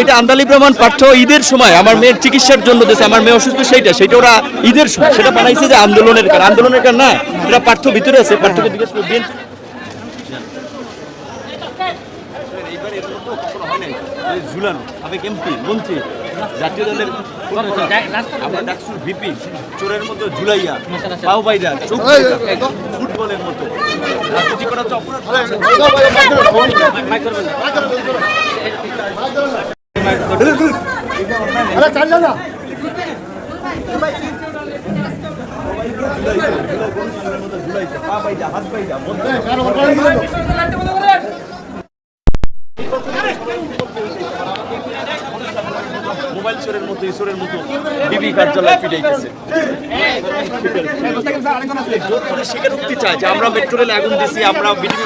এটা আন্দালি প্রমাণ পাঠ্য ঈদের সময় আমার মেয়ের চিকিৎসার জন্য দিয়েছে আমার মেয়ে অসুস্থ, সেইটা সেটা ওরা ঈদের সময়, সেটা বানাইছে যে আন্দোলনের কারণ। আন্দোলনের কারণ না, এটা পাঠ্য ভিতরে আছে পাঠ্যকে জিজ্ঞেস করে বিএনপি ঝুলানো সাবেক এমপি মন্ত্রী জাতীয় দলের আমরা ডাকসুর ভিপি চোরের মতো ঝুলাইয়া পাও বাইরা ফুটবলের মতো রাজনীতি করা তো অপরাধ আরে চাল না পা বাইরা হাত বাইরা মোবাইল চোরের মতো ঈশ্বরের মতো বিবি কার্যালয় পিটাইতেছে জোর করে স্বীকারোক্তি চায় যে আমরা মেট্রো রেলে আগুন দিছি আমরা বিডিবি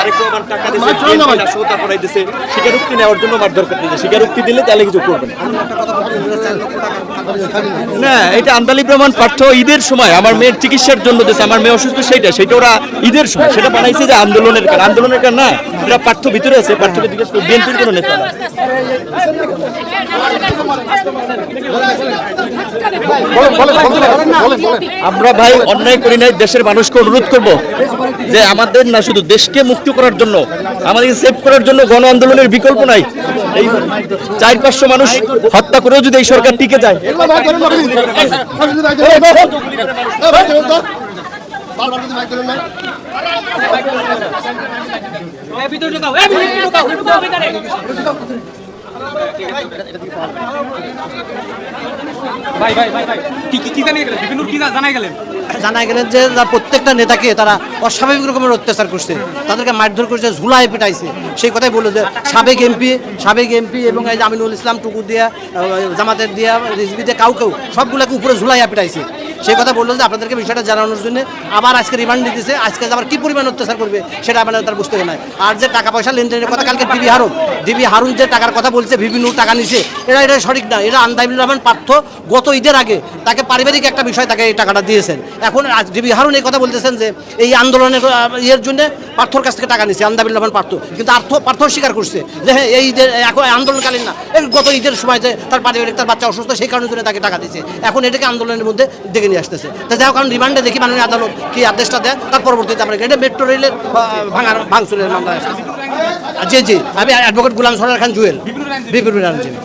আরেক রহমান টাকা দিছে বিএনপি নাশকতা করাইতেছে স্বীকারোক্তি নেওয়ার জন্য মারধর করতেছে স্বীকারোক্তি দিলে তাহলে কিছু করবেন না। এটা আন্দালি প্রমাণ পাঠ্য ঈদের সময় আমার মেয়ের চিকিৎসার জন্য দিয়েছে আমার মেয়ে অসুস্থ সেইটা সেটা ওরা ঈদের সময় সেটা বানাইছে যে আন্দোলনের কারণ। আন্দোলনের কারণ না এটা পাঠ্য ভিতরে আছে পাঠ্যকে জিজ্ঞেস করে বিএনপির কোনো নেতা। আমরা ভাই অন্যায় করি নাই, দেশের মানুষকে অনুরোধ করব যে আমাদের না শুধু দেশকে মুক্ত করার জন্য, আমাদেরকে সেভ করার জন্য গণ আন্দোলনের বিকল্প নাই। এই চার পাঁচশো মানুষ হত্যা করেও যদি এই সরকার টিকে যায়। জানাই গেলেন? যে প্রত্যেকটা নেতাকে তারা অস্বাভাবিক রকমের অত্যাচার করছে। তাদেরকে মারধর করছে, ঝুলায় পেটাইছে। সেই কথাই বলল যে সাবেক এমপি সাবেক এমপি এবং আমিনুল ইসলাম, টুকু দিয়া জামাতের দিয়া রিজবি দিয়া কাউ কেউ সবগুলোকে উপরে ঝুলাইয়া পেটাইছে। সেই কথা বলল যে আপনাদেরকে বিষয়টা জানানোর জন্য আবার আজকে রিমান্ড দিতেছে। আজকে আবার কি পরিমাণ অত্যাচার করবে সেটা আপনারা তার বুঝতে নাই আর যে টাকা পয়সা লেনদেনের কথা কালকে ডিবি হারুন ডিবি হারুন যে টাকার কথা বলছে, বিভিন্ন টাকা নিছে এটা এটা সঠিক না। এটা আন্দাবিল রহমান পার্থ গত ঈদের আগে তাকে পারিবারিক একটা বিষয় তাকে এই টাকাটা দিয়েছেন। এখন আজ ডিবি হারুন এই কথা বলতেছেন যে, এই আন্দোলনের ইয়ের জন্য পার্থর কাছ থেকে টাকা নিছে আন্দাবিল রহমান পার্থ। কিন্তু আর্থ, পার্থ স্বীকার করছে যে হ্যাঁ এই ঈদের, এখন আন্দোলনকালীন না। এই গত ঈদের সময় যে তার পারিবারিক, তার বাচ্চা অসুস্থ, সেই কারণের জন্য তাকে টাকা দিয়েছে। এখন এটাকে আন্দোলনের মধ্যে ডেকে নিয়ে আসতেছে। তা হোক কারণ রিমান্ডে দেখি মাননীয় আদালত কি আদেশটা দেয়। তার পরবর্তীতে আমরা এটা মেট্রো রেলের ভাঙার ভাঙচুরের মামলা আসতেছে। জি জি আমি অ্যাডভোকেট গুলাম সরার খান জুয়েল। বিপিন আইনজীবী